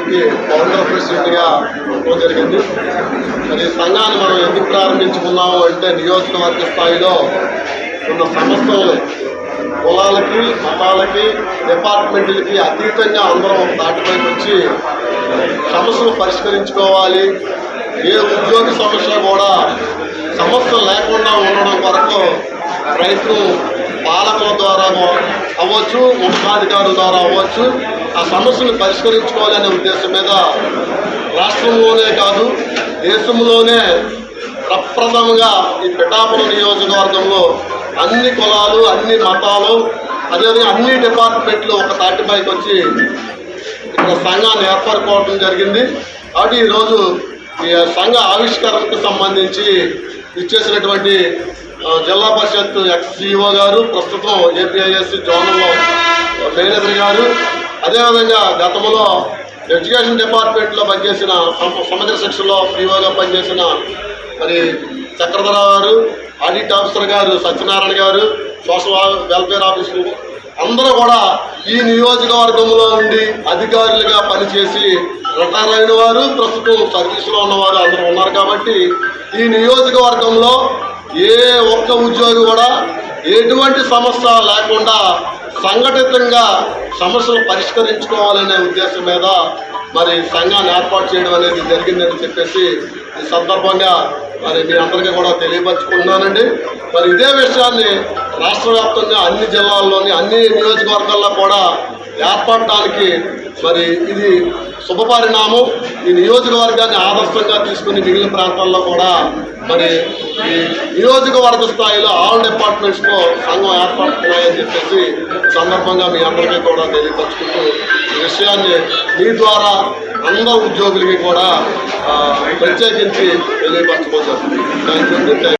ఇది జరిగింది. మరి సంఘాన్ని మనం ఎందుకు ప్రారంభించుకున్నాము అంటే నియోజకవర్గ స్థాయిలో ఉన్న సమస్యలు కులాలకి మతాలకి డిపార్ట్మెంట్లకి అతీతంగా అందరం దాటిపైకి వచ్చి సమస్యలు పరిష్కరించుకోవాలి. ఏ ఉద్యోగ సమస్య కూడా సమస్యలు లేకుండా ఉండడం కొరకు రైతు పాలకుల ద్వారా అవ్వచ్చు ఉన్నతాధికారుల ద్వారా అవ్వచ్చు ఆ సమస్యలు పరిష్కరించుకోవాలనే ఉద్దేశం మీద రాష్ట్రంలోనే కాదు దేశంలోనే ప్రప్రథమంగా ఈ పిఠాపురం నియోజకవర్గంలో అన్ని కులాలు అన్ని మతాలు అదేవిధంగా అన్ని డిపార్ట్మెంట్లు ఒక తాటిపైకి వచ్చి ఇక్కడ సంఘాన్ని ఏర్పరచుకోవడం జరిగింది. కాబట్టి ఈరోజు ఈ సంఘ ఆవిష్కరణకు సంబంధించి ఇచ్చేసినటువంటి జిల్లా పరిషత్ ఎక్స్ గారు ప్రస్తుతం ఏపీఐఎస్సి జోనల్లో మేనేజర్ గారు. అదేవిధంగా గతంలో ఎడ్యుకేషన్ డిపార్ట్మెంట్లో పనిచేసిన సమ- సమగ్ర పీఓగా పనిచేసిన మరి చక్రధర గారు ఆడిట్ ఆఫీసర్ గారు సత్యనారాయణ గారు సోషల్ వెల్ఫేర్ ఆఫీసర్ అందరూ కూడా ఈ నియోజకవర్గంలో ఉండి అధికారులుగా పనిచేసి రిటైర్ అయిన వారు ప్రస్తుతం సర్వీసులో ఉన్నవారు అందరూ ఉన్నారు కాబట్టి ఈ నియోజకవర్గంలో ఏ ఒక్క ఉద్యోగి కూడా ఎటువంటి సమస్య లేకుండా సంఘటితంగా సమస్యలు పరిష్కరించుకోవాలనే ఉద్దేశం మీద మరి సంఘాన్ని ఏర్పాటు చేయడం అనేది జరిగిందని చెప్పేసి ఈ సందర్భంగా మరి మీ అందరికీ కూడా తెలియపరచుకుంటున్నానండి. మరి ఇదే విషయాన్ని రాష్ట్ర వ్యాప్తంగా అన్ని జిల్లాల్లోని అన్ని నియోజకవర్గాల్లో కూడా ఏర్పడటానికి మరి ఇది శుభపరిణామం ఈ నియోజకవర్గాన్ని ఆదర్శంగా తీసుకుని మిగిలిన ప్రాంతాల్లో కూడా మరి ఈ నియోజకవర్గ స్థాయిలో ఆల్ డిపార్ట్మెంట్స్లో సంఘం ఏర్పడుతున్నాయని చెప్పేసి సందర్భంగా మీ అందరికీ కూడా తెలియపరుచుకుంటూ ఈ విషయాన్ని మీ ద్వారా అందరు ఉద్యోగులకి కూడా ప్రత్యేకించి తెలియపరచుకోవచ్చు థ్యాంక్ యూ